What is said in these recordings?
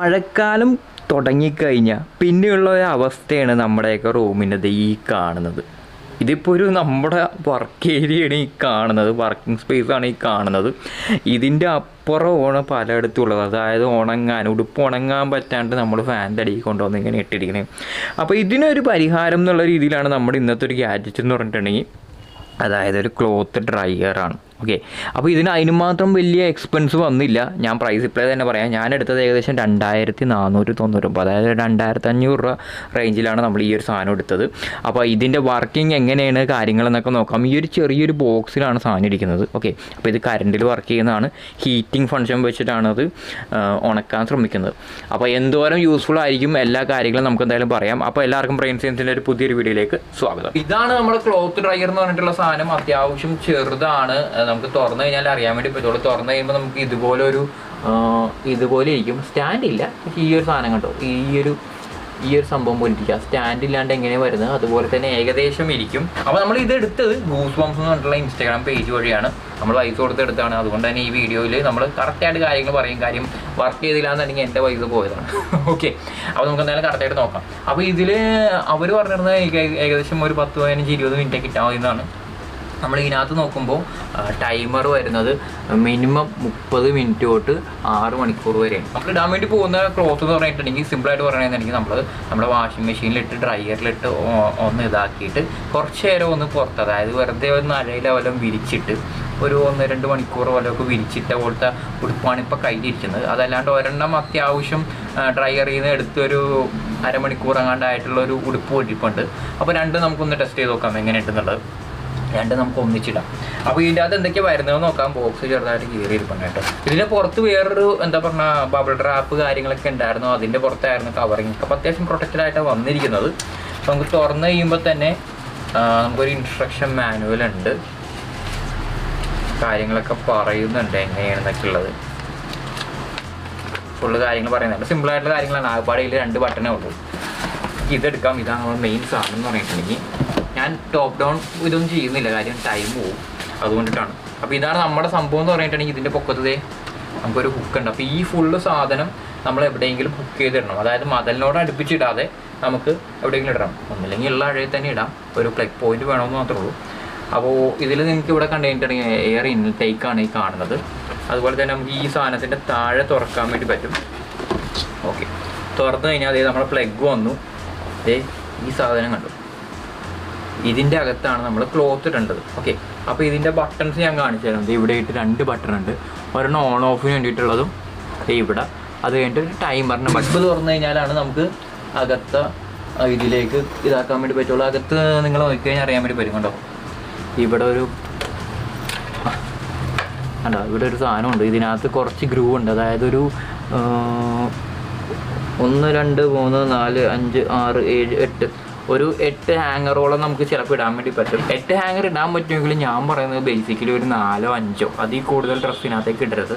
മഴക്കാലം തുടങ്ങിക്കഴിഞ്ഞാൽ പിന്നെയുള്ള ഒരു അവസ്ഥയാണ് നമ്മുടെയൊക്കെ റൂമിന്റെ ഈ കാണുന്നത്. ഇതിപ്പോൾ ഒരു നമ്മുടെ വർക്ക് ഏരിയയാണ് ഈ കാണുന്നത്. വർക്കിംഗ് സ്പേസ് ആണ് ഈ കാണുന്നത്. ഇതിന്റെ അപ്പുറമാണ് പലയിടത്തും ഉള്ളത് അതായത് ഉണങ്ങാൻ ഉടുപ്പ് ഉണങ്ങാൻ പറ്റാണ്ട് നമ്മൾ ഫാൻ അടിയിൽ കൊണ്ടുവന്ന് ഇങ്ങനെ ഇട്ടിരിക്കുന്നത് അപ്പോൾ ഇതിനൊരു പരിഹാരം എന്നുള്ള രീതിയിലാണ് നമ്മുടെ ഇന്നത്തെ ഒരു ഗാഡ്ജറ്റ് എന്ന് പറഞ്ഞിട്ടുണ്ടെങ്കിൽ അതായത് ഒരു ക്ലോത്ത് ഡ്രയറാണ് ഓക്കെ അപ്പോൾ ഇതിന് അതിന് മാത്രം വലിയ എക്സ്പെൻസ് വന്നില്ല. ഞാൻ പ്രൈസ് ഇപ്പോഴേ തന്നെ പറയാം. ഞാൻ എടുത്തത് ഏകദേശം രണ്ടായിരത്തി നാനൂറ്റി തൊണ്ണൂറ്റൊമ്പത് അതായത് രണ്ടായിരത്തി അഞ്ഞൂറ് രൂപ റേഞ്ചിലാണ് നമ്മൾ ഈ ഒരു സാധനം എടുത്തത്. അപ്പോൾ ഇതിന്റെ വർക്കിംഗ് എങ്ങനെയാണ് കാര്യങ്ങളെന്നൊക്കെ നോക്കാം. ഈ ഒരു ചെറിയൊരു ബോക്സിലാണ് സാധനം ഇരിക്കുന്നത്. ഓക്കെ അപ്പോൾ ഇത് കറണ്ടിൽ വർക്ക് ചെയ്യുന്നതാണ്. ഹീറ്റിംഗ് ഫങ്ഷൻ വെച്ചിട്ടാണ് അത് ഉണക്കാൻ ശ്രമിക്കുന്നത്. അപ്പോൾ എന്തോരം യൂസ്ഫുൾ ആയിരിക്കും എല്ലാ കാര്യങ്ങളും നമുക്ക് എന്തായാലും പറയാം. അപ്പോൾ എല്ലാവർക്കും ബ്രെയിൻ സയൻസിന്റെ ഒരു പുതിയൊരു വീഡിയോയിലേക്ക് സ്വാഗതം. ഇതാണ് നമ്മുടെ ക്ലോത്ത് ഡ്രയർ എന്ന് പറഞ്ഞിട്ടുള്ള സാധനം. അത്യാവശ്യം ചെറുതാണ്. നമുക്ക് തുറന്നു കഴിഞ്ഞാൽ അറിയാൻ വേണ്ടി പറ്റുള്ളൂ. തുറന്നു കഴിയുമ്പോൾ നമുക്ക് ഇതുപോലെ ഒരു ഇതുപോലെ ഇരിക്കും സ്റ്റാൻഡ് ഇല്ല. പക്ഷേ ഈ ഒരു സാധനം കണ്ടോ? ഈ ഒരു ഈ ഒരു സംഭവം പോലെ ഇരിക്കുക സ്റ്റാൻഡ് ഇല്ലാണ്ട് എങ്ങനെയാണ് വരുന്നത്? അതുപോലെ തന്നെ ഏകദേശം ഇരിക്കും. അപ്പോൾ നമ്മൾ ഇത് എടുത്തത് ഗൂസ് ബംസ് എന്ന് പറഞ്ഞിട്ടുള്ള ഇൻസ്റ്റാഗ്രാം പേജ് വഴിയാണ്. നമ്മൾ പൈസ കൊടുത്തെടുത്താണ് അതുകൊണ്ട് തന്നെ ഈ വീഡിയോയിൽ നമ്മൾ കറക്റ്റായിട്ട് കാര്യങ്ങൾ പറയും. കാര്യം വർക്ക് ചെയ്തില്ലാന്നുണ്ടെങ്കിൽ എന്റെ പൈസ പോയതാണ്. ഓക്കെ അപ്പോൾ നമുക്ക് എന്തായാലും കറക്റ്റായിട്ട് നോക്കാം. അപ്പോൾ ഇതിൽ അവർ പറഞ്ഞിരുന്നത് ഏകദേശം ഒരു പത്ത് പതിനഞ്ച് ഇരുപത് മിനിറ്റ് കിട്ടാമെന്നാണ് നമ്മൾ ഇതിനകത്ത് നോക്കുമ്പോൾ ടൈമർ വരുന്നത് മിനിമം മുപ്പത് മിനിറ്റ് തൊട്ട് ആറ് മണിക്കൂർ വരെയാണ്. നമ്മൾ ഇടാൻ വേണ്ടി പോകുന്ന ക്ലോത്ത് എന്ന് പറഞ്ഞിട്ടുണ്ടെങ്കിൽ സിമ്പിളായിട്ട് പറയുകയാണെന്നുണ്ടെങ്കിൽ നമ്മൾ നമ്മുടെ വാഷിംഗ് മെഷീനിലിട്ട് ഡ്രയറിലിട്ട് ഒന്ന് ഇതാക്കിയിട്ട് കുറച്ച് നേരം ഒന്ന് പുറത്ത് അതായത് വെറുതെ ഒന്ന് അരയില വല്ലതും വിരിച്ചിട്ട് ഒരു ഒന്ന് രണ്ട് മണിക്കൂർ വല്ലതൊക്കെ വിരിച്ചിട്ട പോലത്തെ ഉടുപ്പാണ് ഇപ്പോൾ കയ്യിലിരിക്കുന്നത്. അതല്ലാണ്ട് ഒരെണ്ണം അത്യാവശ്യം ഡ്രയറിൽ നിന്ന് എടുത്തൊരു അരമണിക്കൂർ അങ്ങാണ്ടായിട്ടുള്ള ഒരു ഉടുപ്പ് ഇരിപ്പുണ്ട് അപ്പോൾ രണ്ടും നമുക്കൊന്ന് ടെസ്റ്റ് ചെയ്ത് നോക്കാം എങ്ങനെയുണ്ടെന്നുള്ളത്. രണ്ട് നമുക്ക് ഒന്നിച്ചിടാം. അപ്പോൾ ഇതിന്റെ അകത്ത് എന്തൊക്കെയാണ് വരുന്നത് നോക്കാം. ബോക്സ് ചെറുതായിട്ട് കീറി ഇരിപ്പുണ്ട് കേട്ടോ. ഇതിന് പുറത്ത് വേറൊരു എന്താ പറഞ്ഞ ബബിൾ ഡ്രാപ്പ് കാര്യങ്ങളൊക്കെ ഉണ്ടായിരുന്നു. അതിന്റെ പുറത്തായിരുന്നു കവറിങ് അപ്പോൾ അത്യാവശ്യം പ്രൊട്ടക്റ്റഡ് ആയിട്ടാണ് വന്നിരിക്കുന്നത്. നമുക്ക് തുറന്ന് കഴിയുമ്പോൾ തന്നെ നമുക്കൊരു ഇൻസ്ട്രക്ഷൻ മാനുവൽ ഉണ്ട്. കാര്യങ്ങളൊക്കെ പറയുന്നുണ്ട്. എങ്ങനെയാണെന്നൊക്കെ ഉള്ളത് ഫുള്ള് കാര്യങ്ങൾ പറയുന്നുണ്ട്. സിമ്പിൾ ആയിട്ടുള്ള കാര്യങ്ങളാണ്. ആകപ്പാടിയിൽ രണ്ട് ബട്ടണേ ഉള്ളൂ. ഇതെടുക്കാം. ഇതാണ് മെയിൻ സാധനം എന്ന് പറഞ്ഞിട്ടുണ്ടെങ്കിൽ. ഞാൻ ടോപ്പ് ഡൗൺ ഇതൊന്നും ചെയ്യുന്നില്ല. കാര്യം ടൈം പോവും. അതുകൊണ്ടിട്ടാണ്. അപ്പോൾ ഇതാണ് നമ്മുടെ സംഭവം എന്ന് പറഞ്ഞിട്ടുണ്ടെങ്കിൽ ഇതിന്റെ പൊക്കത്തതേ നമുക്കൊരു ഹുക്ക് ഉണ്ട്. അപ്പോൾ ഈ ഫുള്ള് സാധനം നമ്മൾ എവിടെയെങ്കിലും ഹുക്ക് ചെയ്തിടണം. അതായത് മതലിനോട് അടുപ്പിച്ചിടാതെ നമുക്ക് എവിടെയെങ്കിലും ഇടണം. ഒന്നില്ലെങ്കിൽ ഉള്ള അഴയിൽ തന്നെ ഇടാം. ഒരു പ്ലഗ് പോയിന്റ് വേണമെന്ന് മാത്രമേ ഉള്ളൂ. അപ്പോൾ ഇതിൽ നിങ്ങൾക്ക് ഇവിടെ കണ്ടുകഴിഞ്ഞിട്ടുണ്ടെങ്കിൽ എയർ എയർ ഇൻടേക്കാണ് ഈ കാണുന്നത്. അതുപോലെ തന്നെ നമുക്ക് ഈ സാധനത്തിന്റെ താഴെ തുറക്കാൻ വേണ്ടി പറ്റും. ഓക്കെ തുറന്നു കഴിഞ്ഞാൽ അതേ നമ്മുടെ പ്ലഗ് വന്നു. അതേ ഈ സാധനം കണ്ടു. ഇതിന്റെ അകത്താണ് നമ്മൾ ക്ലോത്ത് ഇടേണ്ടത്. ഓക്കെ അപ്പോൾ ഇതിന്റെ ബട്ടൺസ് ഞാൻ കാണിച്ചു തരാം. ദേ ഇവിടെ ഇട്ട് രണ്ട് ബട്ടൺ ഉണ്ട്. ഒരെണ്ണം ഓൺ ഓഫിന് വേണ്ടിയിട്ടുള്ളതും ഇവിടെ. അത് കഴിഞ്ഞിട്ട് ഒരു ടൈമറിന്റെ ബൾബ് തുറന്നു കഴിഞ്ഞാലാണ് നമുക്ക് അകത്ത ഇതിലേക്ക് ഇതാക്കാൻ വേണ്ടി പറ്റുള്ളൂ. അകത്ത് നിങ്ങൾ നോക്കിക്കഴിഞ്ഞാൽ അറിയാൻ വേണ്ടി പറ്റും കണ്ടോ ഇവിടെ ഒരു കണ്ടോ? ഇവിടെ ഒരു സാധനമുണ്ട്. ഇതിനകത്ത് കുറച്ച് ഗ്രൂ ഉണ്ട്. അതായത് ഒരു ഒന്ന് രണ്ട് മൂന്ന് നാല് അഞ്ച് ആറ് ഏഴ് എട്ട് ഒരു എട്ട് ഹാങ്ങറോളം നമുക്ക് ചിലപ്പോൾ ഇടാൻ വേണ്ടി പറ്റും. എട്ട് ഹാങ്ങർ ഇടാൻ പറ്റുമെങ്കിലും ഞാൻ പറയുന്നത് ബേസിക്കലി ഒരു നാലോ അഞ്ചോ അതിൽ കൂടുതൽ ഡ്രസ്സിനകത്തേക്ക് ഇടരുത്.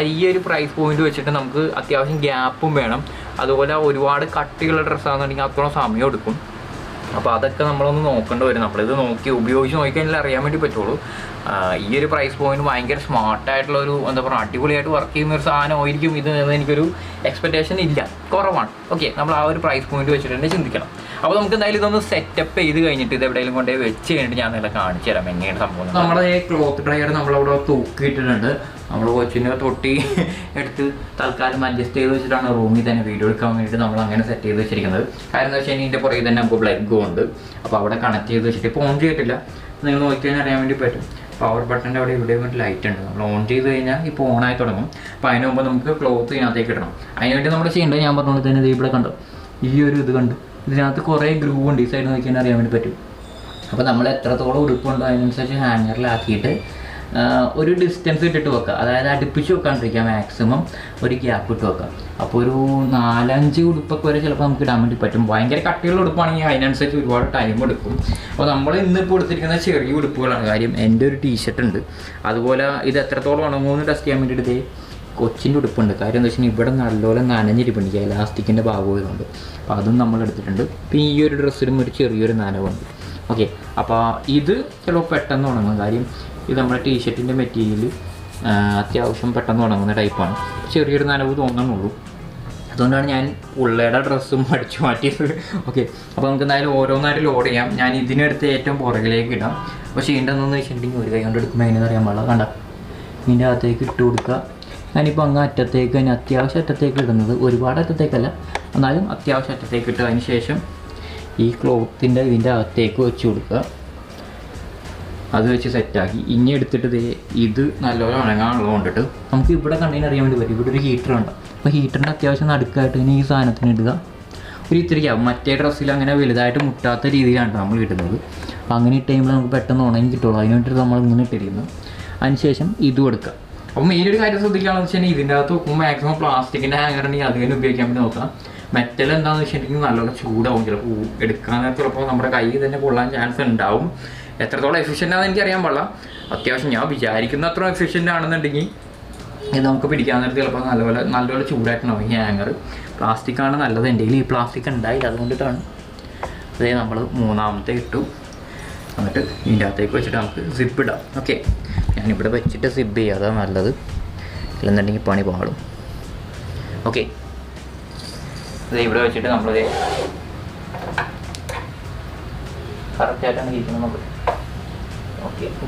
ഈ ഒരു പ്രൈസ് പോയിന്റ് വെച്ചിട്ട് നമുക്ക് അത്യാവശ്യം ഗ്യാപ്പും വേണം. അതുപോലെ ഒരുപാട് കട്ടിയുള്ള ഡ്രസ്സാണെന്നുണ്ടെങ്കിൽ അത്രയും സമയം എടുക്കും. അപ്പോൾ അതൊക്കെ നമ്മളൊന്ന് നോക്കേണ്ടി വരും. നമ്മളിത് നോക്കി ഉപയോഗിച്ച് നോക്കിക്കഴിഞ്ഞാൽ അറിയാൻ വേണ്ടി പറ്റുള്ളൂ. ഈ ഒരു പ്രൈസ് പോയിന്റ് ഭയങ്കര സ്മാർട്ടായിട്ടുള്ള ഒരു എന്താ പറയുക അടിപൊളിയായിട്ട് വർക്ക് ചെയ്യുന്ന ഒരു സാധനമായിരിക്കും ഇത് എന്ന് എനിക്കൊരു എക്സ്പെക്റ്റേഷൻ ഇല്ല. കുറവാണ്. ഓക്കെ നമ്മൾ ആ ഒരു പ്രൈസ് പോയിന്റ് വെച്ചിട്ട് തന്നെ ചിന്തിക്കണം. അപ്പോൾ നമുക്ക് എന്തായാലും ഇതൊന്ന് സെറ്റപ്പ് ചെയ്ത് കഴിഞ്ഞിട്ട് ഇത് എവിടെയെങ്കിലും കൊണ്ടേ വെച്ച് കഴിഞ്ഞിട്ട് ഞാൻ നിങ്ങളെ കാണിച്ചു തരാം എങ്ങനെയാണ് സംഭവം നമ്മുടെ ക്ലോത്ത് ഡ്രയർ നമ്മളവിടെ തൂക്കിയിട്ടിട്ടുണ്ട് നമ്മൾ കൊച്ചിന്റെ തൊട്ടി എടുത്ത് തൽക്കാലം അഡ്ജസ്റ്റ് ചെയ്ത് വെച്ചിട്ടാണ് റൂമിൽ തന്നെ വീഡിയോ എടുക്കാൻ വേണ്ടിയിട്ട് നമ്മൾ അങ്ങനെ സെറ്റ് ചെയ്ത് വെച്ചിരിക്കുന്നത്. കാരണം എന്താ വെച്ചാൽ ഇതിന്റെ പുറകെ തന്നെ നമുക്ക് ബ്ലഗും ഉണ്ട്. അപ്പോൾ അവിടെ കണക്ട് ചെയ്ത് വെച്ചിട്ട് ഇപ്പോൾ ഓൺ ചെയ്തിട്ടില്ല. നിങ്ങൾ നോക്കി കഴിഞ്ഞാൽ അറിയാൻ വേണ്ടി പറ്റും. പവർ ബട്ടന്റെ അവിടെ ഇവിടെ ഒരു ലൈറ്റ് ഉണ്ട്. നമ്മൾ ഓൺ ചെയ്ത് കഴിഞ്ഞാൽ ഇപ്പോൾ ആയി തുടങ്ങും. അപ്പോൾ അതിന് മുമ്പ് നമുക്ക് ക്ലോത്ത് ഇതിനകത്തേക്ക് ഇടണം. അതിനുവേണ്ടി നമ്മൾ ചെയ്യേണ്ടത് ഞാൻ പറഞ്ഞു തന്നെ ദേ ഇവിടെ കണ്ടു? ഈ ഒരു ഇത് കണ്ടു? ഇതിനകത്ത് കുറേ ഗ്രൂ ഉണ്ട്. ഈ സൈഡ് നോക്കിയാൽ അറിയാൻ വേണ്ടി പറ്റും. അപ്പോൾ നമ്മൾ എത്രത്തോളം ഉടുപ്പുണ്ടോ അതിനനുസരിച്ച് ഹാങ്ങറിലാക്കിയിട്ട് ഒരു ഡിസ്റ്റൻസ് ഇട്ടിട്ട് വെക്കുക അതായത് അടുപ്പിച്ച് വെക്കാണ്ടിരിക്കുക മാക്സിമം ഒരു ഗ്യാപ്പ് ഇട്ട് വെക്കുക അപ്പോൾ ഒരു നാലഞ്ച് ഉടുപ്പൊക്കെ വരെ ചിലപ്പോൾ നമുക്ക് ഇടാൻ വേണ്ടി പറ്റും. ഭയങ്കര കട്ടിയുള്ള ഉടുപ്പാണെങ്കിൽ അതിനനുസരിച്ച് ഒരുപാട് ടൈം എടുക്കും. അപ്പോൾ നമ്മൾ ഇന്നിപ്പോൾ എടുത്തിരിക്കുന്ന ചെറിയ ഉടുപ്പുകളാണ്. കാര്യം എന്റെ ഒരു ടീഷർട്ട് ഉണ്ട്. അതുപോലെ ഇത് എത്രത്തോളം ഉണങ്ങുമെന്ന് ടെസ്റ്റ് ചെയ്യാൻ വേണ്ടിയിട്ട് കൊച്ചിന്റെ ഉടുപ്പുണ്ട്. കാര്യം എന്താ വെച്ചാൽ ഇവിടെ നല്ലപോലെ നനഞ്ഞിരിപ്പുണ്ട്. എലാസ്റ്റിക്കിന്റെ ഭാഗമായതുകൊണ്ട് അപ്പോൾ അതും നമ്മൾ എടുത്തിട്ടുണ്ട്. പിന്നെ ഈ ഒരു ഡ്രസ്സിലും ഒരു ചെറിയൊരു നനവുണ്ട്. ഓക്കെ അപ്പോൾ ഇത് ചിലപ്പോൾ പെട്ടെന്ന് ഉണങ്ങും. കാര്യം ഇത് നമ്മുടെ ടീഷർട്ടിന്റെ മെറ്റീരിയൽ അത്യാവശ്യം പെട്ടെന്ന് ഉണങ്ങുന്ന ടൈപ്പാണ് ചെറിയൊരു നനവ് തോന്നണുള്ളൂ. അതുകൊണ്ടാണ് ഞാൻ ഉള്ളയുടെ ഡ്രസ്സും അടിച്ചു മാറ്റിയത്. ഓക്കെ അപ്പോൾ നമുക്ക് എന്തായാലും ഓരോന്നായിട്ട് ലോഡ് ചെയ്യാം. ഞാൻ ഇതിനെടുത്ത് ഏറ്റവും പുറകിലേക്ക് ഇടാം. അപ്പോൾ ചെയ്യേണ്ടതെന്ന് വെച്ചിട്ടുണ്ടെങ്കിൽ ഒരു കൈ കൊണ്ട് എടുക്കുമ്പോൾ എങ്ങനെയെന്ന് അറിയാൻ പാടില്ല. കണ്ട? ഇതിന്റെ അകത്തേക്ക് ഇട്ട് കൊടുക്കുക. ഞാനിപ്പോൾ അങ്ങ് അറ്റത്തേക്ക് അതിന് അത്യാവശ്യം അറ്റത്തേക്ക് ഇടുന്നത് ഒരുപാട് അറ്റത്തേക്കല്ല. എന്നാലും അത്യാവശ്യം അറ്റത്തേക്ക് ഇട്ട് അതിന് ശേഷം ഈ ക്ലോത്തിന്റെ ഇതിന്റെ അകത്തേക്ക് വെച്ച് കൊടുക്കുക. അത് വെച്ച് സെറ്റാക്കി ഇനി എടുത്തിട്ട് ദേ ഇത് നല്ലപോലെ ഉണങ്ങാനുള്ളത് കൊണ്ടിട്ട് നമുക്ക് ഇവിടെ കണ്ടതിന് അറിയാൻ വേണ്ടി പറ്റും. ഇവിടെ ഒരു ഹീറ്റർ ഉണ്ട്. അപ്പോൾ ഹീറ്ററിന്റെ അത്യാവശ്യം നടുക്കായിട്ട് ഇനി ഈ സാധനത്തിന് ഇടുക. ഒരു ഇത്തിരിക്കാവും മറ്റേ ഡ്രസ്സിൽ അങ്ങനെ വലുതായിട്ട് മുട്ടാത്ത രീതിയിലാണ് നമ്മൾ അപ്പോൾ അങ്ങനെ ഇട്ട് കഴിയുമ്പോൾ നമുക്ക് പെട്ടെന്ന് ഉണങ്ങി കിട്ടുള്ളൂ. അതിന് വേണ്ടിയിട്ട് നമ്മൾ ഇങ്ങനെ ഇട്ടിരിക്കുന്നു അതിനുശേഷം ഇതും എടുക്കുക അപ്പോൾ മെയിൻ ഒരു കാര്യം ശ്രദ്ധിക്കുകയാണെന്ന് വെച്ചാൽ ഇതിന്റെ അകത്ത് നോക്കുമ്പോൾ മാക്സിമം പ്ലാസ്റ്റിക്കിന്റെ ഹാങ്ങർ ഉണ്ടെങ്കിൽ അത് തന്നെ ഉപയോഗിക്കാൻ വേണ്ടി നോക്കാം മെറ്റൽ എന്താണെന്ന് വെച്ചിട്ടുണ്ടെങ്കിൽ നല്ലോണം ചൂടാവും. ചിലപ്പോൾ എടുക്കാൻ നേരത്തെ ചിലപ്പോൾ നമ്മുടെ കൈ തന്നെ കൊള്ളാൻ ചാൻസ് ഉണ്ടാവും. എത്രത്തോളം എഫിഷ്യന്റ് ആണെന്ന് എനിക്കറിയാൻ പാടില്ല. അത്യാവശ്യം ഞാൻ വിചാരിക്കുന്ന അത്ര എഫിഷ്യന്റ് ആണെന്നുണ്ടെങ്കിൽ ഇത് നമുക്ക് പിടിക്കാൻ നേരത്തെ ചിലപ്പോൾ നല്ലപോലെ നല്ലപോലെ ചൂടായിട്ടുണ്ടാവും ഈ ഹാങ്ങർ പ്ലാസ്റ്റിക് ആണ് നല്ലത്. എന്റെ ഈ പ്ലാസ്റ്റിക് ഉണ്ടായില്ല. അതുകൊണ്ടിട്ടാണ്. അതേ നമ്മൾ മൂന്നാമത്തെ ഇട്ടു. എന്നിട്ട് ഇതിന്റെ അകത്തേക്ക് വെച്ചിട്ട് നമുക്ക് സിപ്പ് ഇടാം. ഓക്കെ ഞാനിവിടെ വെച്ചിട്ട് സിപ്പ് ചെയ്യുക അതാണ് നല്ലത്. ഇല്ലെന്നുണ്ടെങ്കിൽ പണി പാടും. ഓക്കെ ഇത് ഇവിടെ വെച്ചിട്ട് നമ്മൾ കറക്റ്റായിട്ടാണ് ഇരിക്കുന്നത് നമുക്ക്.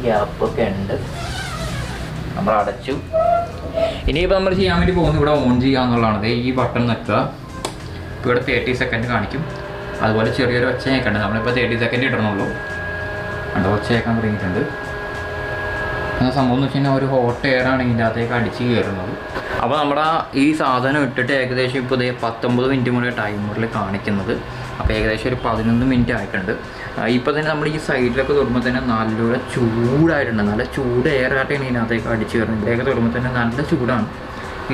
ഗ്യാപ്പൊക്കെ ഉണ്ട്. നമ്മൾ അടച്ചു ഇനിയിപ്പോൾ നമ്മൾ ചെയ്യാൻ വേണ്ടി പോകുന്നത് ഇവിടെ ഓൺ ചെയ്യുക എന്നുള്ളതാണ്. ഈ ബട്ടൺ നിൽക്കുക ഇപ്പോൾ ഇവിടെ തേർട്ടി സെക്കൻഡ് കാണിക്കും. അതുപോലെ ചെറിയൊരു ഒച്ച ഉണ്ട് നമ്മളിപ്പോൾ തേർട്ടി സെക്കൻഡ് ഇടണുള്ളൂ. കണ്ടോ? ഒച്ച കേൾക്കാൻ തുടങ്ങിയിട്ടുണ്ട്. എന്ന സംഭവം എന്ന് വെച്ച് കഴിഞ്ഞാൽ ഒരു ഹോട്ട് എയർ ആണ് ഇതിന്റെ അകത്തേക്ക് അടിച്ച് കയറുന്നത് അപ്പോൾ നമ്മുടെ ഈ സാധനം ഇട്ടിട്ട് ഏകദേശം ഇപ്പോൾ ഇതേ പത്തൊമ്പത് മിനിറ്റ് മുതൽ ടൈമറിൽ കാണിക്കുന്നത്. അപ്പോൾ ഏകദേശം ഒരു പതിനൊന്ന് മിനിറ്റ് ആയിട്ടുണ്ട്. ഇപ്പോൾ തന്നെ നമ്മൾ ഈ സൈഡിലൊക്കെ തൊടുമ്പോൾ തന്നെ നല്ല ചൂടായിട്ടുണ്ട്. നല്ല ചൂട് എയർ ആയിട്ടാണ് ഇതിനകത്തേക്ക് അടിച്ച് കയറുന്നത് ഇവിടെയൊക്കെ തൊടുമ്പോൾ തന്നെ നല്ല ചൂടാണ്.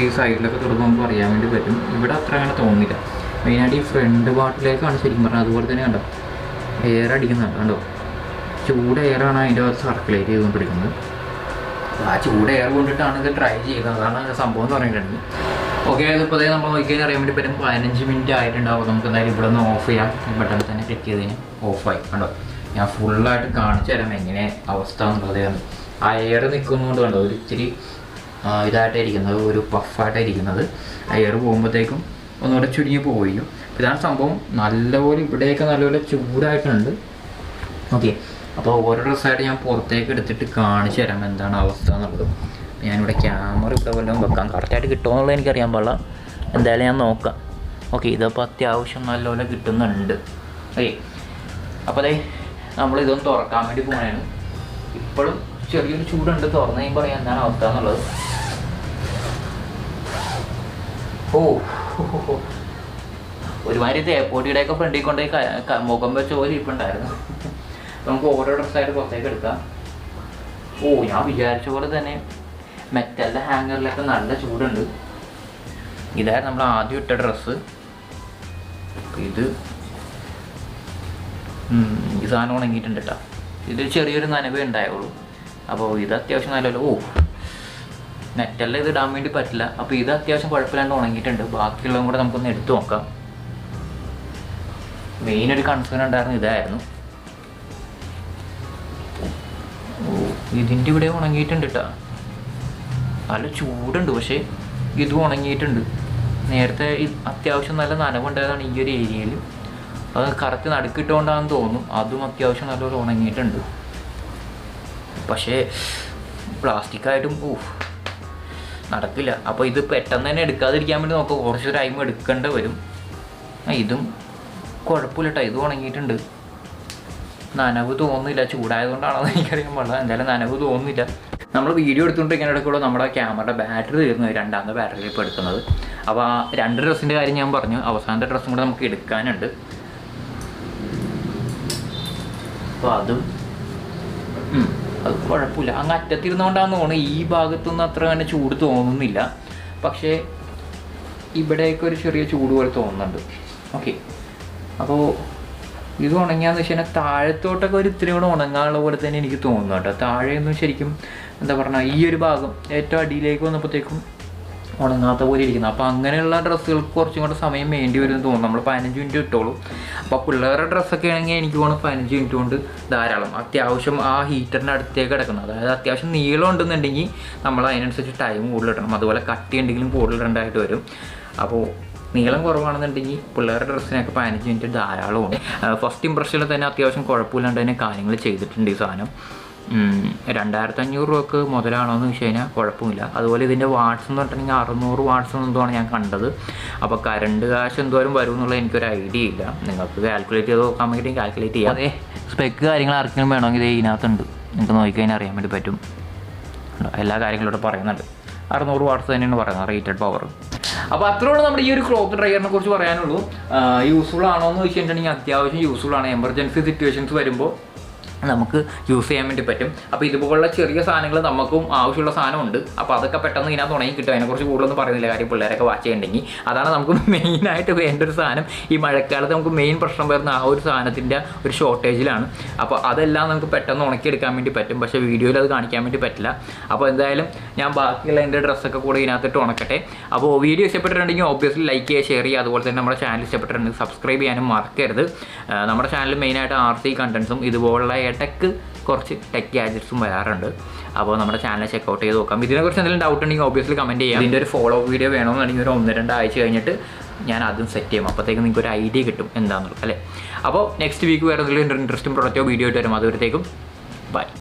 ഈ സൈഡിലൊക്കെ തൊടുമ്പോൾ നമുക്ക് അറിയാൻ വേണ്ടി പറ്റും. ഇവിടെ അത്ര അങ്ങനെ തോന്നില്ല. മെയിനായിട്ട് ഈ ഫ്രണ്ട് പാർട്ടിലേക്കാണ് ശരിക്കും പറഞ്ഞത്. അതുപോലെ തന്നെ കണ്ടോ? എയർ അടിക്കുന്നുണ്ട് കണ്ടോ? ചൂട് എയറാണ് അതിന്റെ സർക്കുലേറ്റ് ചെയ്തുകൊണ്ടിരിക്കുന്നത്. ആ ചൂട് എയർ കൊണ്ടിട്ടാണ് ഇത് ട്രൈ ചെയ്യുന്നത് അതാണ് സംഭവം എന്ന് പറഞ്ഞിട്ടുണ്ടെങ്കിൽ ഓക്കെ ഇതിപ്പോൾ നമ്മൾ നോക്കിയാൽ അറിയാൻ വേണ്ടി പറ്റും പതിനഞ്ച് മിനിറ്റ് ആയിട്ടുണ്ടാവും. നമുക്ക് എന്തായാലും ഇവിടെ നിന്ന് ഓഫ് ചെയ്യാം. ബട്ടൺ തന്നെ ക്ലിക്ക് ചെയ്ത് കഴിഞ്ഞാൽ ഓഫായി കണ്ടോ? ഞാൻ ഫുള്ളായിട്ട് കാണിച്ചു തരാം എങ്ങനെ അവസ്ഥ എന്നുള്ളത് ആ എയർ നിൽക്കുന്നതുകൊണ്ട് കണ്ടോ? ഒരു ഇച്ചിരി ഇതായിട്ടായിരിക്കുന്നത്. ഒരു പഫായിട്ടായിരിക്കുന്നത് എയർ പോകുമ്പോഴത്തേക്കും ഒന്നുകൂടെ ചുരുങ്ങി പോയിരിക്കും ഇതാണ് സംഭവം. നല്ലപോലെ ഇവിടെയൊക്കെ നല്ലപോലെ ചൂടായിട്ടുണ്ട്. ഓക്കെ അപ്പോൾ ഓരോ ഡ്രസ്സായിട്ട് ഞാൻ പുറത്തേക്ക് എടുത്തിട്ട് കാണിച്ചു തരാം എന്താണ് അവസ്ഥ എന്നുള്ളത്. ഞാനിവിടെ ക്യാമറ ഇവിടെ വല്ലതും വെക്കാം. കറക്റ്റായിട്ട് കിട്ടുമോ എന്നുള്ളത് എനിക്കറിയാൻ പാടില്ല. എന്തായാലും ഞാൻ നോക്കാം. ഓക്കെ ഇതപ്പോൾ അത്യാവശ്യം നല്ലപോലെ കിട്ടുന്നുണ്ട്. ഓക്കെ അപ്പോൾ അതെ നമ്മൾ ഇതൊന്ന് തുറക്കാൻ വേണ്ടി പോകണേണ് ഇപ്പോഴും ചെറിയൊരു ചൂടുണ്ട്. തുറന്നു കഴിയുമ്പോൾ പറയാം എന്താണ് അവസ്ഥ എന്നുള്ളത്. ഓ ഒരുമാതിരി തേപ്പോട്ടിയുടെ ഒക്കെ ഫ്രണ്ടിൽ കൊണ്ടുപോയി മുഖം വെച്ച പോലെ ഇരിപ്പുണ്ടായിരുന്നു. നമുക്ക് ഓരോ ഡ്രസ്സായിട്ട് പുറത്തേക്ക് എടുക്കാം. ഓ ഞാൻ വിചാരിച്ച പോലെ തന്നെ മെറ്റലിന്റെ ഹാങ്ങറിലൊക്കെ നല്ല ചൂടുണ്ട്. ഇതായിരുന്നു നമ്മൾ ആദ്യം ഇട്ട ഡ്രസ്സ് ഇത് ഈ സാധനം ഉണങ്ങിയിട്ടുണ്ട് കേട്ടോ ഇത് ചെറിയൊരു നനവേ ഉണ്ടായുള്ളൂ. അപ്പോൾ ഇത് അത്യാവശ്യം നല്ലല്ലോ ഓ നെറ്റെല്ലാം ഇത് ഇടാൻ വേണ്ടി പറ്റില്ല. അപ്പോൾ ഇത് അത്യാവശ്യം കുഴപ്പമില്ലാണ്ട് ഉണങ്ങിയിട്ടുണ്ട്. ബാക്കിയുള്ളതും കൂടെ നമുക്കൊന്ന് എടുത്തു നോക്കാം. മെയിൻ ഒരു കൺസേൺ ഉണ്ടായിരുന്നു ഇതായിരുന്നു. ഇതിന്റെ ഇവിടെ ഉണങ്ങിയിട്ടുണ്ട് കേട്ടോ നല്ല ചൂടുണ്ട് പക്ഷേ ഇതും ഉണങ്ങിയിട്ടുണ്ട്. നേരത്തെ അത്യാവശ്യം നല്ല നനവുണ്ടായതാണ് ഈ ഒരു ഏരിയയിൽ. അത് കറക്റ്റ് നടുക്കിട്ടുകൊണ്ടാണെന്ന് തോന്നും അതും അത്യാവശ്യം നല്ലപോലെ ഉണങ്ങിയിട്ടുണ്ട്. പക്ഷേ പ്ലാസ്റ്റിക്കായിട്ടും ഊഫ് നടക്കില്ല. അപ്പോൾ ഇത് പെട്ടെന്ന് തന്നെ എടുക്കാതിരിക്കാൻ വേണ്ടി നോക്കുക കുറച്ച് ടൈം എടുക്കേണ്ടി വരും. ഇതും കുഴപ്പമില്ല കേട്ടോ ഇത് ഉണങ്ങിയിട്ടുണ്ട്. നനവ് തോന്നുന്നില്ല ചൂടായതുകൊണ്ടാണോ എന്ന് എനിക്കറിയാൻ പാടില്ല. എന്തായാലും നനവ് തോന്നുന്നില്ല. നമ്മൾ വീഡിയോ എടുത്തുകൊണ്ടിരിക്കുന്ന എടുക്കുമ്പോൾ നമ്മുടെ ക്യാമറയുടെ ബാറ്ററി തീർന്നു രണ്ടാമത്തെ ബാറ്ററി ഇപ്പോൾ എടുക്കുന്നത്. അപ്പോൾ ആ രണ്ട് ഡ്രസ്സിന്റെ കാര്യം ഞാൻ പറഞ്ഞു. അവസാനത്തെ ഡ്രസ്സും കൂടെ നമുക്ക് എടുക്കാനുണ്ട്. അപ്പോൾ അതും അത് കുഴപ്പമില്ല. അങ്ങ് അറ്റത്തിരുന്നുകൊണ്ടാന്ന് തോന്നുന്നു. ഈ ഭാഗത്തുനിന്ന് അത്ര തന്നെ ചൂട് തോന്നുന്നില്ല. പക്ഷേ ഇവിടെയൊക്കെ ഒരു ചെറിയ ചൂട് പോലെ തോന്നുന്നുണ്ട്. ഓക്കെ അപ്പോൾ ഇത് ഉണങ്ങിയാന്ന് വെച്ച് കഴിഞ്ഞാൽ താഴത്തോട്ടൊക്കെ ഒരു ഇത്തിരി കൂടെ ഉണങ്ങാനുള്ള പോലെ തന്നെ എനിക്ക് തോന്നുന്നു കേട്ടോ. താഴെയൊന്നും ശരിക്കും എന്താ പറഞ്ഞാൽ ഈ ഒരു ഭാഗം ഏറ്റവും അടിയിലേക്ക് വന്നപ്പോഴത്തേക്കും ഉണങ്ങാത്ത പോലെ ഇരിക്കുന്നത് അപ്പോൾ അങ്ങനെയുള്ള ഡ്രസ്സുകൾക്ക് കുറച്ചും കൂടെ സമയം വേണ്ടി വരും തോന്നുന്നു. നമ്മൾ പതിനഞ്ച് മിനിറ്റ് ഇട്ടോളൂ. അപ്പോൾ പിള്ളേരുടെ ഡ്രസ്സൊക്കെ ആണെങ്കിൽ എനിക്ക് തോന്നുന്നു പതിനഞ്ച് മിനിറ്റ് കൊണ്ട് ധാരാളം. അത്യാവശ്യം ആ ഹീറ്ററിന്റെ അടുത്തേക്ക് കിടക്കുന്നത് അതായത് അത്യാവശ്യം നീളം ഉണ്ടെന്നുണ്ടെങ്കിൽ നമ്മൾ അതിനനുസരിച്ച് ടൈം കൂടുതലിടണം അതുപോലെ കട്ടി ഉണ്ടെങ്കിലും ഉണ്ടായിട്ട് വരും. അപ്പോൾ നീളം കുറവാണെന്നുണ്ടെങ്കിൽ പിള്ളേരുടെ ഡ്രസ്സിനൊക്കെ പതിനഞ്ച് മിനിറ്റ് ധാരാളമാണ് ഫസ്റ്റ് ഇമ്പ്രഷനിൽ തന്നെ അത്യാവശ്യം കുഴപ്പമില്ലാണ്ട് തന്നെ കാര്യങ്ങൾ ചെയ്തിട്ടുണ്ട് ഈ സാധനം. രണ്ടായിരത്തി അഞ്ഞൂറ് രൂപക്ക് മുതലാണോ എന്ന് വെച്ച് കഴിഞ്ഞാൽ കുഴപ്പമില്ല. അതുപോലെ ഇതിന്റെ വാട്ട്സ് എന്ന് പറഞ്ഞിട്ടുണ്ടെങ്കിൽ അറുന്നൂറ് വാട്ട്സ് എന്തോആണ് ഞാൻ കണ്ടത്. അപ്പോൾ കറണ്ട് കാശ് എന്തോരം വരും എന്നുള്ള എനിക്കൊരു ഐഡിയ ഇല്ല. നിങ്ങൾക്ക് കാൽക്കുലേറ്റ് ചെയ്ത് നോക്കാൻ വേണ്ടി കാൽക്കുലേറ്റ് ചെയ്യാം. അതെ സ്പെക്ക് കാര്യങ്ങൾ ആർക്കെങ്കിലും വേണമെങ്കിൽ ഇത് ഇതിനകത്തുണ്ട്. നിങ്ങൾക്ക് നോക്കിക്കഴിഞ്ഞാൽ അറിയാൻ വേണ്ടി പറ്റും. എല്ലാ കാര്യങ്ങളും ഇവിടെ പറയുന്നുണ്ട്. അറുന്നൂറ് വാട്ട്സ് തന്നെയാണ് പറയുന്നത് റേറ്റഡ് പവർ അപ്പോൾ അത്രയുള്ള നമ്മുടെ ഈ ഒരു ക്ലോത്ത് ഡ്രയറിനെ കുറിച്ച് പറയാനുള്ളൂ. യൂസ്ഫുൾ ആണോ എന്ന് ചോദിച്ചിട്ടുണ്ടെങ്കിൽ അത്യാവശ്യം യൂസ്ഫുൾ ആണ്. എമർജൻസി സിറ്റുവേഷൻസ് വരുമ്പോൾ നമുക്ക് യൂസ് ചെയ്യാൻ വേണ്ടി പറ്റും. അപ്പോൾ ഇതുപോലുള്ള ചെറിയ സാധനങ്ങൾ നമുക്കും ആവശ്യമുള്ള സാധനമുണ്ട്. അപ്പോൾ അതൊക്കെ പെട്ടെന്ന് ഇതിനകത്ത് ഉണങ്ങി കിട്ടും. അതിനെക്കുറിച്ച് കൂടുതലൊന്നും പറയുന്നില്ല. കാര്യം പിള്ളേരൊക്കെ വാച്ച് ചെയ്യണ്ടെങ്കിൽ അതാണ് നമുക്ക് മെയിനായിട്ട് വേണ്ട ഒരു സാധനം. ഈ മഴക്കാലത്ത് നമുക്ക് മെയിൻ പ്രശ്നം വരുന്ന ആ ഒരു സാധനത്തിന്റെ ഒരു ഷോർട്ടേജിലാണ് അപ്പോൾ അതെല്ലാം നമുക്ക് പെട്ടെന്ന് ഉണക്കിയെടുക്കാൻ വേണ്ടി പറ്റും. പക്ഷേ വീഡിയോയിൽ അത് കാണിക്കാൻ വേണ്ടി പറ്റില്ല. അപ്പോൾ എന്തായാലും ഞാൻ ബാക്കിയുള്ള എന്റെ ഡ്രസ്സൊക്കെ കൂടെ ഇതിനകത്തിട്ട് ഉണക്കട്ടെ. അപ്പോൾ വീഡിയോ ഇഷ്ടപ്പെട്ടിട്ടുണ്ടെങ്കിൽ ഓബ്വിയസ്ലി ലൈക്ക് ചെയ്യുക ഷെയർ ചെയ്യുക. അതുപോലെ തന്നെ നമ്മുടെ ചാനൽ ഇഷ്ടപ്പെട്ടിട്ടുണ്ടെങ്കിൽ സബ്സ്ക്രൈബ് ചെയ്യാനും മറക്കരുത്. നമ്മുടെ ചാനൽ മെയിനായിട്ട് ആർ സി കണ്ടൻസും ഇതുപോലുള്ള ഇടയ്ക്ക് കുറച്ച് ടെക് ഗാജറ്റ്സും വരാറുണ്ട്. അപ്പോൾ നമ്മുടെ ചാനൽ ചെക്കൗട്ട് ചെയ്ത് നോക്കാം. ഇതിനെക്കുറിച്ച് എന്തെങ്കിലും ഡൗട്ട് ഉണ്ടെങ്കിൽ ഓബിയസ്ലി കമന്റ് ചെയ്യാം. ഇതിന്റെ ഒരു ഫോളോ അപ്പ് വീഡിയോ വേണമെന്നുണ്ടെങ്കിൽ ഒരു ഒന്ന് രണ്ട് ആഴ്ച കഴിഞ്ഞിട്ട് ഞാൻ അതും സെറ്റ് ചെയ്യും. അപ്പോഴത്തേക്കും നിങ്ങൾക്ക് ഒരു ഐഡിയ കിട്ടും എന്താണെന്നുള്ളത് അല്ലേ? അപ്പോൾ നെക്സ്റ്റ് വീക്ക് വേറെ എന്തെങ്കിലും ഇൻട്രസ്റ്റിംഗ് പ്രൊഡക്റ്റോ വീഡിയോ ആയിട്ട് വരും. അതുവരത്തേക്കും ബൈ